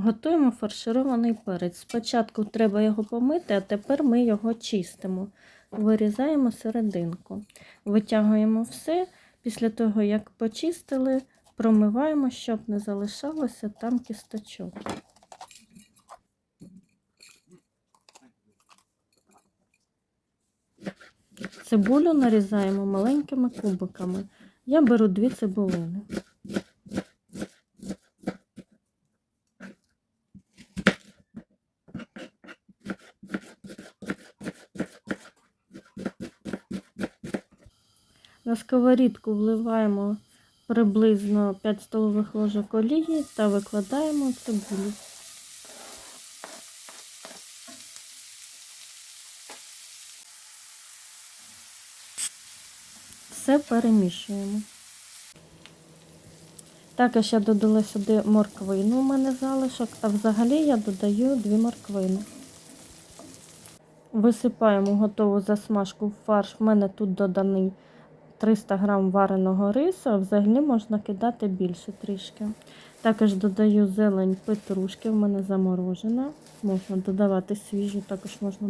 Готуємо фарширований перець. Спочатку треба його помити, а тепер ми його чистимо. Вирізаємо серединку. Витягуємо все. Після того, як почистили, промиваємо, щоб не залишалося там кісточок. Цибулю нарізаємо маленькими кубиками. Я беру дві цибулини. На сковорідку вливаємо приблизно 5 столових ложок олії та викладаємо цибулю. Все перемішуємо. Також я додала сюди морквину, у мене залишок, а взагалі я додаю дві морквини. Висипаємо готову засмажку в фарш. В мене тут доданий 300 г вареного рису, а взагалі можна кидати більше трішки. Також додаю зелень петрушки, в мене заморожена. Можна додавати свіжу, також можна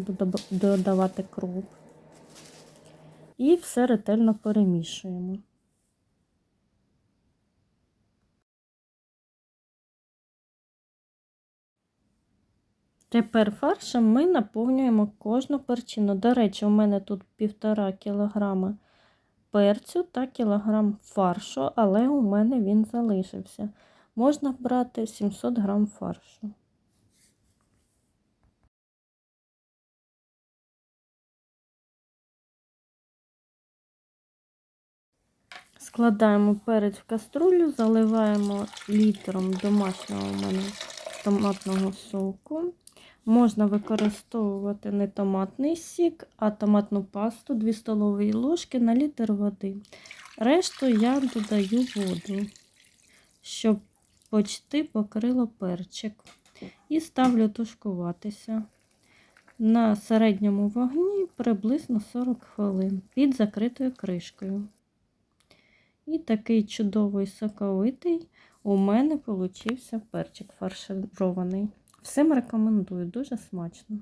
додавати кроп. І все ретельно перемішуємо. Тепер фаршем ми наповнюємо кожну перчину. До речі, у мене тут півтора кілограма перцю та кілограм фаршу, але у мене він залишився. Можна брати 700 грам фаршу. Складаємо перець в каструлю, заливаємо літром домашнього у мене томатного соку. Можна використовувати не томатний сік, а томатну пасту 2 столові ложки на літр води. Решту я додаю воду, щоб почти покрило перчик. І ставлю тушкуватися на середньому вогні приблизно 40 хвилин під закритою кришкою. І такий чудовий соковитий у мене получився перчик фарширований. Всім рекомендую, дуже смачно.